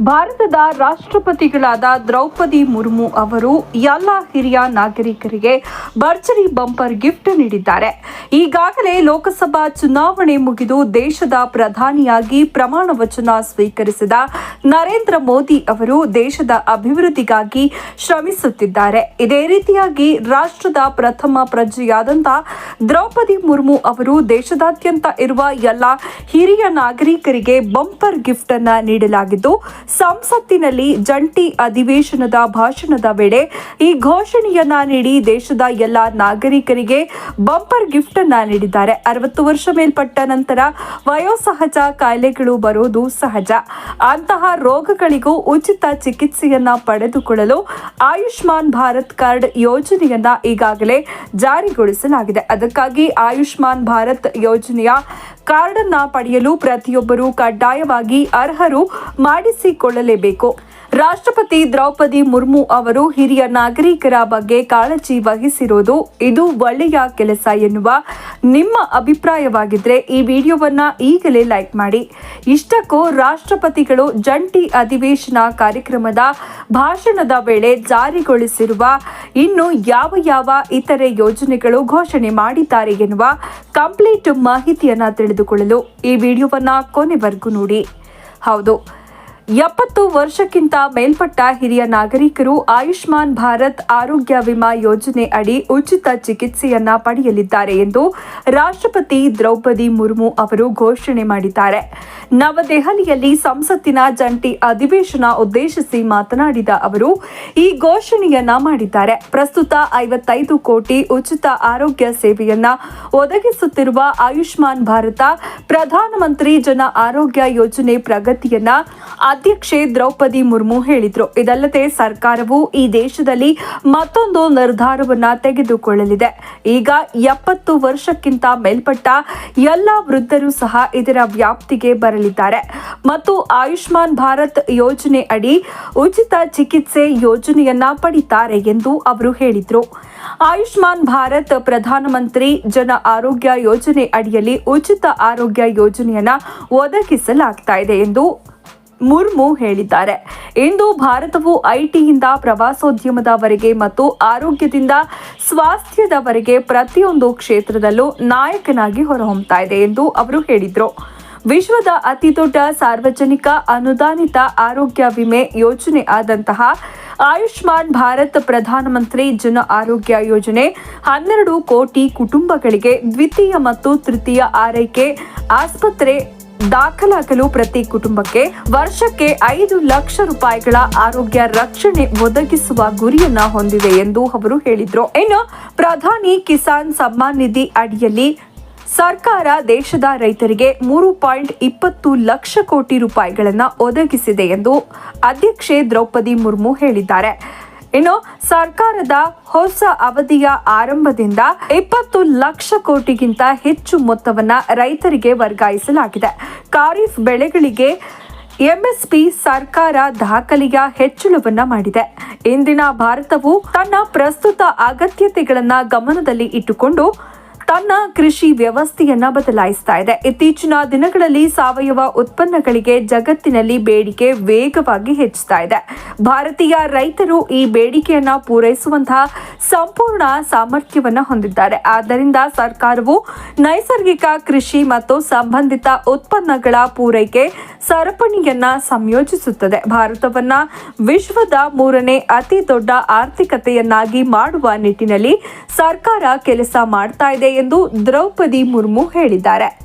ಭಾರತದ ರಾಷ್ಟ್ರಪತಿಗಳಾದ ದ್ರೌಪದಿ ಮುರ್ಮು ಅವರು ಎಲ್ಲ ಹಿರಿಯ ನಾಗರಿಕರಿಗೆ ಭರ್ಜರಿ ಬಂಪರ್ ಗಿಫ್ಟ್ ನೀಡಿದ್ದಾರೆ. ಈಗಾಗಲೇ ಲೋಕಸಭಾ ಚುನಾವಣೆ ಮುಗಿದು ದೇಶದ ಪ್ರಧಾನಿಯಾಗಿ ಪ್ರಮಾಣ ವಚನ ಸ್ವೀಕರಿಸಿದ ನರೇಂದ್ರ ಮೋದಿ ಅವರು ದೇಶದ ಅಭಿವೃದ್ಧಿಗಾಗಿ ಶ್ರಮಿಸುತ್ತಿದ್ದಾರೆ. ಇದೇ ರೀತಿಯಾಗಿ ರಾಷ್ಟ್ರದ ಪ್ರಥಮ ಪ್ರಜೆಯಾದಂಥ ದ್ರೌಪದಿ ಮುರ್ಮು ಅವರು ದೇಶದಾದ್ಯಂತ ಇರುವ ಎಲ್ಲ ಹಿರಿಯ ನಾಗರಿಕರಿಗೆ ಬಂಪರ್ ಗಿಫ್ಟ್ ಅನ್ನು ನೀಡಲಾಗಿದ್ದು ಸಂಸತ್ತಿನಲ್ಲಿ ಜಂಟಿ ಅಧಿವೇಶನದ ಭಾಷಣದ ವೇಳೆ ಈ ಘೋಷಣೆಯನ್ನ ನೀಡಿ ದೇಶದ ಎಲ್ಲ ನಾಗರಿಕರಿಗೆ ಬಂಪರ್ ಗಿಫ್ಟ್ ಅನ್ನ ನೀಡಿದ್ದಾರೆ. ಅರವತ್ತು ವರ್ಷ ಮೇಲ್ಪಟ್ಟ ನಂತರ ವಯೋಸಹಜ ಕಾಯಿಲೆಗಳು ಬರೋದು ಸಹಜ. ಅಂತಹ ರೋಗಗಳಿಗೂ ಉಚಿತ ಚಿಕಿತ್ಸೆಯನ್ನ ಪಡೆದುಕೊಳ್ಳಲು ಆಯುಷ್ಮಾನ್ ಭಾರತ್ ಕಾರ್ಡ್ ಯೋಜನೆಯನ್ನ ಈಗಾಗಲೇ ಜಾರಿಗೊಳಿಸಲಾಗಿದೆ. ಅದಕ್ಕಾಗಿ ಆಯುಷ್ಮಾನ್ ಭಾರತ್ ಯೋಜನೆಯ ಕಾರ್ಡ್ ಅನ್ನ ಪಡೆಯಲು ಪ್ರತಿಯೊಬ್ಬರು ಕಡ್ಡಾಯವಾಗಿ ಅರ್ಹರು ಮಾಡಿಸಿಕೊಳ್ಳಲೇಬೇಕು. ರಾಷ್ಟ್ರಪತಿ ದ್ರೌಪದಿ ಮುರ್ಮು ಅವರು ಹಿರಿಯ ನಾಗರಿಕರ ಬಗ್ಗೆ ಕಾಳಜಿ ವಹಿಸಿರುವುದು ಇದು ಒಳ್ಳೆಯ ಕೆಲಸ ಎನ್ನುವ ನಿಮ್ಮ ಅಭಿಪ್ರಾಯವಾಗಿದ್ರೆ ಈ ವಿಡಿಯೋವನ್ನ ಈಗಲೇ ಲೈಕ್ ಮಾಡಿ. ಇಷ್ಟಕ್ಕೂ ರಾಷ್ಟ್ರಪತಿಗಳು ಜಂಟಿ ಅಧಿವೇಶನ ಕಾರ್ಯಕ್ರಮದ ಭಾಷಣದ ವೇಳೆ ಜಾರಿಗೊಳಿಸಿರುವ ಇನ್ನು ಯಾವ ಯಾವ ಇತರೆ ಯೋಜನೆಗಳು ಘೋಷಣೆ ಮಾಡಿದ್ದಾರೆ ಎನ್ನುವ ಕಂಪ್ಲೀಟ್ ಮಾಹಿತಿಯನ್ನ ತಿಳಿದುಕೊಳ್ಳಲು ಈ ವಿಡಿಯೋವನ್ನ ಕೊನೆವರೆಗೂ ನೋಡಿ. ಹೌದು ಎಪ್ಪತ್ತು ವರ್ಷಕ್ಕಿಂತ ಮೇಲ್ಪಟ್ಟ ಹಿರಿಯ ನಾಗರಿಕರು ಆಯುಷ್ಮಾನ್ ಭಾರತ್ ಆರೋಗ್ಯ ವಿಮಾ ಯೋಜನೆ ಅಡಿ ಉಚಿತ ಚಿಕಿತ್ಸೆಯನ್ನ ಪಡೆಯಲಿದ್ದಾರೆ ಎಂದು ರಾಷ್ಟ್ರಪತಿ ದ್ರೌಪದಿ ಮುರ್ಮು ಅವರು ಘೋಷಣೆ ಮಾಡಿದ್ದಾರೆ. ನವದೆಹಲಿಯಲ್ಲಿ ಸಂಸತ್ತಿನ ಜಂಟಿ ಅಧಿವೇಶನ ಉದ್ದೇಶಿಸಿ ಮಾತನಾಡಿದ ಅವರು, ಈ ಘೋಷಣೆಯನ್ನ ಮಾಡಿದ್ದಾರೆ. ಪ್ರಸ್ತುತ ಐವತ್ತೈದು ಕೋಟಿ ಉಚಿತ ಆರೋಗ್ಯ ಸೇವೆಯನ್ನ ಒದಗಿಸುತ್ತಿರುವ ಆಯುಷ್ಮಾನ್ ಭಾರತ ಪ್ರಧಾನಮಂತ್ರಿ ಜನ ಆರೋಗ್ಯ ಯೋಜನೆ ಪ್ರಗತಿಯನ್ನ ಅಧ್ಯಕ್ಷೆ ದ್ರೌಪದಿ ಮುರ್ಮು ಹೇಳಿದರು. ಇದಲ್ಲದೆ ಸರ್ಕಾರವು ಈ ದೇಶದಲ್ಲಿ ಮತ್ತೊಂದು ನಿರ್ಧಾರವನ್ನು ತೆಗೆದುಕೊಳ್ಳಲಿದೆ. ಈಗ ಎಪ್ಪತ್ತು ವರ್ಷಕ್ಕಿಂತ ಮೇಲ್ಪಟ್ಟ ಎಲ್ಲ ವೃದ್ಧರು ಸಹ ಇದರ ವ್ಯಾಪ್ತಿಗೆ ಬರಲಿದ್ದಾರೆ. ಮತ್ತು ಆಯುಷ್ಮಾನ್ ಭಾರತ್ ಯೋಜನೆ ಅಡಿ ಉಚಿತ ಚಿಕಿತ್ಸೆ ಯೋಜನೆಯನ್ನ ಪಡಿತಾರೆ ಎಂದು ಅವರು ಹೇಳಿದರು. ಆಯುಷ್ಮಾನ್ ಭಾರತ್ ಪ್ರಧಾನಮಂತ್ರಿ ಜನ ಆರೋಗ್ಯ ಯೋಜನೆ ಅಡಿಯಲ್ಲಿ ಉಚಿತ ಆರೋಗ್ಯ ಯೋಜನೆಯನ್ನ ಒದಗಿಸಲಾಗ್ತಾ ಇದೆ ಎಂದು ಮುರ್ಮು ಹೇಳಿದ್ದಾರೆ. ಇಂದು ಭಾರತವು ಐಟಿಯಿಂದ ಪ್ರವಾಸೋದ್ಯಮದವರೆಗೆ ಮತ್ತು ಆರೋಗ್ಯದಿಂದ ಸ್ವಾಸ್ಥ್ಯದವರೆಗೆ ಪ್ರತಿಯೊಂದು ಕ್ಷೇತ್ರದಲ್ಲೂ ನಾಯಕನಾಗಿ ಹೊರಹೊಮ್ಮುತ್ತಾ ಇದೆ ಎಂದು ಅವರು ಹೇಳಿದರು. ವಿಶ್ವದ ಅತಿದೊಡ್ಡ ಸಾರ್ವಜನಿಕ ಅನುದಾನಿತ ಆರೋಗ್ಯ ವಿಮೆ ಯೋಜನೆ ಆದಂತಹ ಆಯುಷ್ಮಾನ್ ಭಾರತ್ ಪ್ರಧಾನಮಂತ್ರಿ ಜನ ಆರೋಗ್ಯ ಯೋಜನೆ ಹನ್ನೆರಡು ಕೋಟಿ ಕುಟುಂಬಗಳಿಗೆ ದ್ವಿತೀಯ ಮತ್ತು ತೃತೀಯ ಆರೈಕೆ ಆಸ್ಪತ್ರೆ ದಾಖಲಾಗಲು ಪ್ರತಿ ಕುಟುಂಬಕ್ಕೆ ವರ್ಷಕ್ಕೆ ಐದು ಲಕ್ಷ ರೂಪಾಯಿಗಳ ಆರೋಗ್ಯ ರಕ್ಷಣೆ ಒದಗಿಸುವ ಗುರಿಯನ್ನ ಹೊಂದಿದೆ ಎಂದು ಅವರು ಹೇಳಿದರು. ಇನ್ನು ಪ್ರಧಾನಿ ಕಿಸಾನ್ ಸಮ್ಮಾನ್ ನಿಧಿ ಅಡಿಯಲ್ಲಿ ಸರ್ಕಾರ ದೇಶದ ರೈತರಿಗೆ ಮೂರು ಪಾಯಿಂಟ್ ಇಪ್ಪತ್ತು ಲಕ್ಷ ಕೋಟಿ ರೂಪಾಯಿಗಳನ್ನು ಒದಗಿಸಿದೆ ಎಂದು ಅಧ್ಯಕ್ಷೆ ದ್ರೌಪದಿ ಮುರ್ಮು ಹೇಳಿದ್ದಾರೆ. ಇನ್ನು ಸರ್ಕಾರದ ಹೊಸ ಅವಧಿಯ ಆರಂಭದಿಂದ ಇಪ್ಪತ್ತು ಲಕ್ಷ ಕೋಟಿಗಿಂತ ಹೆಚ್ಚು ಮೊತ್ತವನ್ನ ರೈತರಿಗೆ ವರ್ಗಾಯಿಸಲಾಗಿದೆ. ಖಾರಿಫ್ ಬೆಳೆಗಳಿಗೆ ಎಂಎಸ್ಪಿ ಸರ್ಕಾರ ದಾಖಲೆಯ ಹೆಚ್ಚಳವನ್ನ ಮಾಡಿದೆ. ಇಂದಿನ ಭಾರತವು ತನ್ನ ಪ್ರಸ್ತುತ ಅಗತ್ಯತೆಗಳನ್ನ ಗಮನದಲ್ಲಿ ಇಟ್ಟುಕೊಂಡು ತನ್ನ ಕೃಷಿ ವ್ಯವಸ್ಥೆಯನ್ನ ಬದಲಾಯಿಸ್ತಾ ಇದೆ. ಇತ್ತೀಚಿನ ದಿನಗಳಲ್ಲಿ ಸಾವಯವ ಉತ್ಪನ್ನಗಳಿಗೆ ಜಗತ್ತಿನಲ್ಲಿ ಬೇಡಿಕೆ ವೇಗವಾಗಿ ಹೆಚ್ಚುತ್ತಾ ಇದೆ. ಭಾರತೀಯ ರೈತರು ಈ ಬೇಡಿಕೆಯನ್ನ ಪೂರೈಸುವಂತಹ ಸಂಪೂರ್ಣ ಸಾಮರ್ಥ್ಯವನ್ನು ಹೊಂದಿದ್ದಾರೆ. ಆದ್ದರಿಂದ ಸರ್ಕಾರವು ನೈಸರ್ಗಿಕ ಕೃಷಿ ಮತ್ತು ಸಂಬಂಧಿತ ಉತ್ಪನ್ನಗಳ ಪೂರೈಕೆ ಸರಪಣಿಯನ್ನ ಸಂಯೋಜಿಸುತ್ತದೆ. ಭಾರತವನ್ನ ವಿಶ್ವದ ಮೂರನೇ ಅತಿ ದೊಡ್ಡ ಆರ್ಥಿಕತೆಯನ್ನಾಗಿ ಮಾಡುವ ನಿಟ್ಟಿನಲ್ಲಿ ಸರ್ಕಾರ ಕೆಲಸ ಮಾಡ್ತಾ ಇದೆ. ಎಂದು ದ್ರೌಪದಿ ಮುರ್ಮು ಹೇಳಿದ್ದಾರೆ.